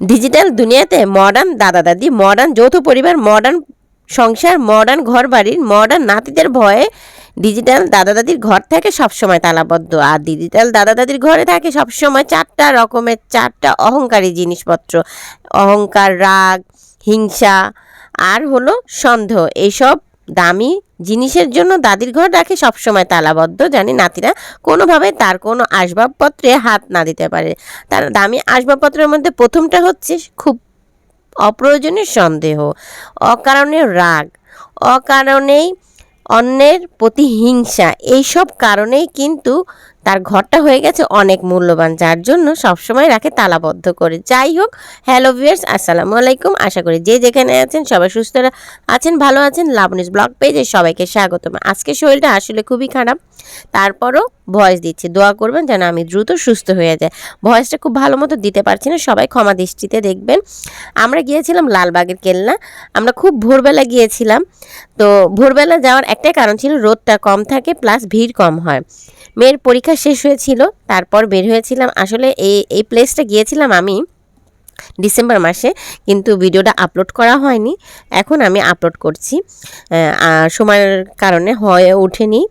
Digital দুনিয়াতে modern দাদা দাদি মডার্ন যৌথ পরিবার মডার্ন সংসার মডার্ন ঘর বাড়ির মডার্ন নাতিদের ভয়ে ডিজিটাল দাদা দাদির ঘর থাকে সবসময় তালাবদ্ধ। আর ডিজিটাল দাদা দাদির ঘরে থাকে সবসময় চারটা রকমের, চারটা অহংকারী জিনিসপত্র। অহংকার, রাগ, হিংসা, আর হলো সন্দেহ। এইসব দামি জিনিসের জন্য দাদির ঘর রাখে সবসময় তালাবদ্ধ। জানি নাতিরা কোনোভাবে তার কোনো আসবাবপত্রে হাত না দিতে পারে। তার দামি আসবাবপত্রের মধ্যে প্রথমটা হচ্ছে খুব অপ্রয়োজনীয় সন্দেহ, অকারণে রাগ, অকারণেই অন্যের প্রতি হিংসা। এইসব কারণেই কিন্তু তার ঘরটা হয়ে গেছে অনেক মূল্যবান, যার জন্য সবসময় রাখে তালাবদ্ধ করে। যাই হোক, হ্যালো ভিউয়ার্স, আসসালামু আলাইকুম। আশা করি যে যেখানে আছেন সবাই সুস্থ আছেন, ভালো আছেন। লাবনিস ব্লগ পেজে সবাইকে স্বাগতম। আজকে শরীরটা আসলে খুবই খারাপ, তারপরও ভয়েস দিচ্ছি। দোয়া করবেন যেন আমি দ্রুত সুস্থ হয়ে যায় ভয়েসটা খুব ভালো মতো দিতে পারছি না, সবাই ক্ষমা দৃষ্টিতে দেখবেন। আমরা গিয়েছিলাম লালবাগের কেল্লা, আমরা খুব ভোরবেলা গিয়েছিলাম। তো ভোরবেলা যাওয়ার একটাই কারণ ছিল, রোদটা কম থাকে, প্লাস ভিড় কম হয়। মেয়ের পরীক্ষা শেষ হয়েছিল, তারপর বের হয়েছিলাম। আসলে এই এই প্লেসটা গিয়েছিলাম আমি ডিসেম্বর মাসে, কিন্তু ভিডিওটা আপলোড করা হয়নি। এখন আমি আপলোড করছি। সময়ের কারণে হয়ে ওঠেনি।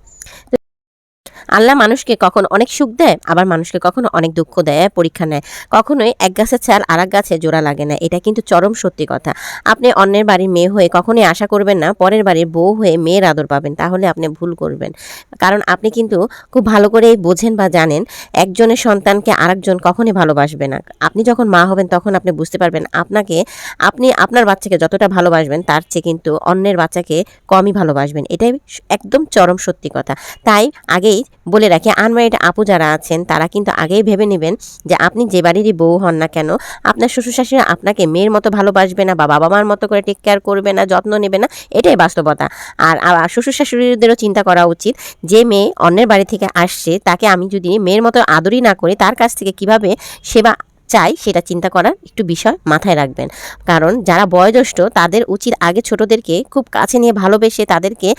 আল্লাহ মানুষকে কখন অনেক সুখ দেয়, আবার মানুষকে কখনো অনেক দুঃখ দেয়, পরীক্ষা নেয়। কখনোই এক গাছের ছাল আর এক গাছে জোড়া লাগে না। এটা কিন্তু চরম সত্যি কথা। আপনি অন্যের বাড়ির মেয়ে হয়ে কখনোই আশা করবেন না, পরের বাড়ির বউ হয়ে মেয়ের আদর পাবেন, তাহলে আপনি ভুল করবেন। কারণ আপনি কিন্তু খুব ভালো করেই বোঝেন বা জানেন, একজনের সন্তানকে আরেকজন কখনই ভালোবাসবে না। আপনি যখন মা হবেন, তখন আপনি বুঝতে পারবেন আপনাকে, আপনি আপনার বাচ্চাকে যতটা ভালোবাসবেন, তার চেয়ে কিন্তু অন্যের বাচ্চাকে কমই ভালোবাসবেন। এটাই একদম চরম সত্যি কথা। তাই আগেই বলে রাখি আনমারিড আপু যারা আছেন, তারা কিন্তু আগেই ভেবে নেবেন যে আপনি যে বাড়িরই বউ হন না কেন, আপনার শ্বশুর শাশুড়ি আপনাকে মেয়ের মতো ভালোবাসবে না বা বাবা মার মতো করে টেক কেয়ার করবে না, যত্ন নেবে না, এটাই বাস্তবতা। আর শ্বশুর শাশুড়িদেরও চিন্তা করা উচিত যে মেয়ে অন্যের বাড়ি থেকে আসছে, তাকে আমি যদি মেয়ের মতো আদরই না করি, তার কাছ থেকে কীভাবে সেবা চাই সেটা চিন্তা করার একটু বিষয় মাথায় রাখবেন। কারণ যারা বয়োজ্যেষ্ঠ, তাদের উচিত আগে ছোটদেরকে খুব কাছে নিয়ে ভালোবেসে তাদেরকে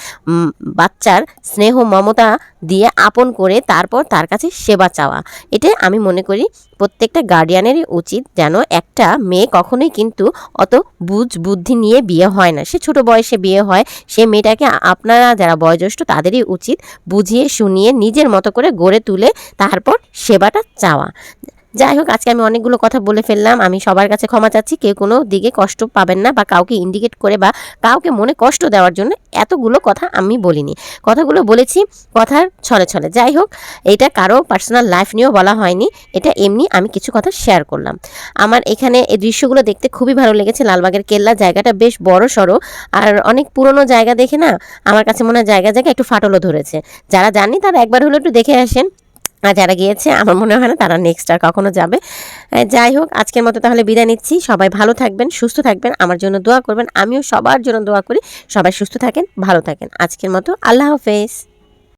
বাচ্চার স্নেহ, মমতা দিয়ে আপন করে তারপর তার কাছে সেবা চাওয়া। এটা আমি মনে করি প্রত্যেকটা গার্ডিয়ানেরই উচিত যেন একটা মেয়ে কখনোই কিন্তু অত বুঝ বুদ্ধি নিয়ে বিয়ে হয় না। সে ছোট বয়সে বিয়ে হয়, সে মেয়েটাকে আপনারা যারা বয়োজ্যেষ্ঠ, তাদেরই উচিত বুঝিয়ে, শুনিয়ে নিজের মতো করে গড়ে তুলে তারপর সেবাটা চাওয়া। যাই হোক, আজকে আমি অনেকগুলো কথা বলে ফেললাম। আমি সবার কাছে ক্ষমা চাচ্ছি। কেউ কোনো দিকে কষ্ট পাবেন না বা কাউকে ইন্ডিকেট করে বা কাউকে মনে কষ্ট দেওয়ার জন্য এতগুলো কথা আমি বলিনি। কথাগুলো বলেছি কথার ছলে ছলে। যাই হোক, এটা কারও পার্সোনাল লাইফ নিয়েও বলা হয়নি। এটা এমনি আমি কিছু কথা শেয়ার করলাম। আমার এখানে এই দৃশ্যগুলো দেখতে খুবই ভালো লেগেছে। লালবাগের কেল্লা জায়গাটা বেশ বড় সড়ো। আর অনেক পুরনো জায়গা দেখে না, আমার কাছে মনে হয় জায়গা জায়গা একটু ফাটলও ধরেছে। যারা জানি তারা একবার হলো একটু দেখে আসেন। আর যারা গিয়েছে, আমার মনে হয় না তারা নেক্সট আর কখনো যাবে। যাই হোক, আজকের মতো তাহলে বিদায় নিচ্ছি। সবাই ভালো থাকবেন, সুস্থ থাকবেন, আমার জন্য দোয়া করবেন, আমিও সবার জন্য দোয়া করি। সবাই সুস্থ থাকেন, ভালো থাকেন। আজকের মতো আল্লাহ হাফেজ।